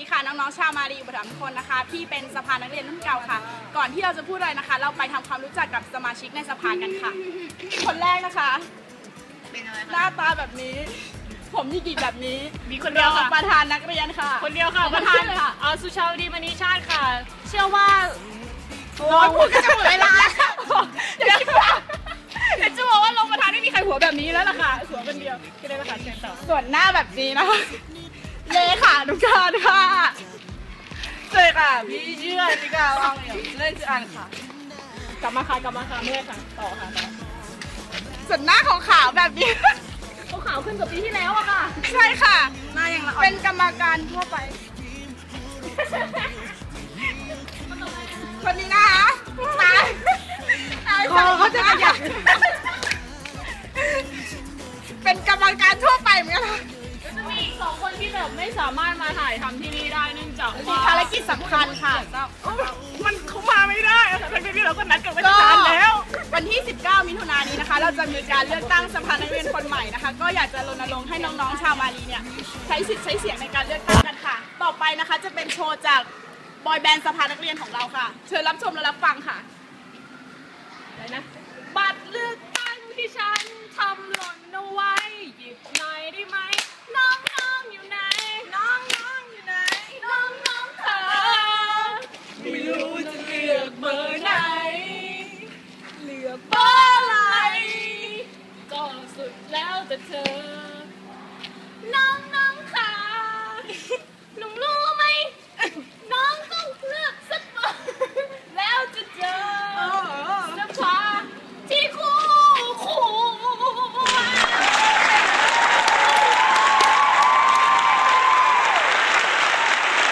องๆชาวมารีอุปถัมภ์ทุกคนนะคะที่เป็นสภานักเรียนรุ่นเก่าค่ะ ก่อนที่เราจะพูดอะไรนะคะ เราไปทำความรู้จักกับสมาชิกในสภากันค่ะ คนแรกนะคะ เป็นอะไรหน้าตาแบบนี้ ผมหยิกๆแบบนี้มีคนเดียวค่ะประธานนักเรียนค่ะ คนเดียวค่ะประธานค่ะเอาสุชาวดีมณีชาติค่ะ เชื่อว่าโอ้ยพูดก็จะหมดเวลาเดี๋ยวเดี๋ยวจะบอกว่าลงประธานไม่มีใครหัวแบบนี้แล้วล่ะค่ะหัวคนเดียวก็ได้ละค่ะเชิญต่อ ส่วนหน้าแบบนี้นะคะ เลขานุการค่ะเจอค่ะพี่เชื่อพี่กาวางอย่างเล่นชื่ออันค่ะ กลับมาค่ะกลับมาค่ะไม่ได้ค่ะต่อค่ะต่อส่วนหน้าของขาวๆแบบนี้ เขาขาวขึ้นกว่าปีที่แล้วอะค่ะ ใช่ค่ะ หน้าอย่างละเป็นกรรมการทั่วไป คนนี้นะคะตายตายคอเขาจะขยับเป็นกรรมการทั่ว บบไม่สามารถมาถ่ายทำที่นี่ได้เนื่องจากมีว่าภารกิจสำคัญค่ะ มันเขามาไม่ได้อะค่ะทั้งที่เราก็นัดกันไว้ตั้งนานแล้ว วันที่ 19 มิถุนายนนี้นะคะ เราจะมีการเลือกตั้งสภานักเรียนคนใหม่นะคะ ก็อยากจะรณรงค์ให้น้องๆชาวมาลีเนี่ยใช้สิทธิ์ใช้เสียงในการเลือกตั้งกันค่ะ ต่อไปนะคะจะเป็นโชว์จากบอยแบนด์สภานักเรียนของเราค่ะ เชิญรับชมและรับฟังค่ะอะไรนะ บัตรเลือกตั้งที่ฉันทำหล่นเอาไว้ หยิบหน่อยได้ไหม น้องๆอยู่ไหน น้องๆอยู่ไหน น้องๆเธอ ไม่รู้จะเลือกเบอร์ไหน เลือกบอร์อะไรก็สุดแล้วแต่เธอน้อง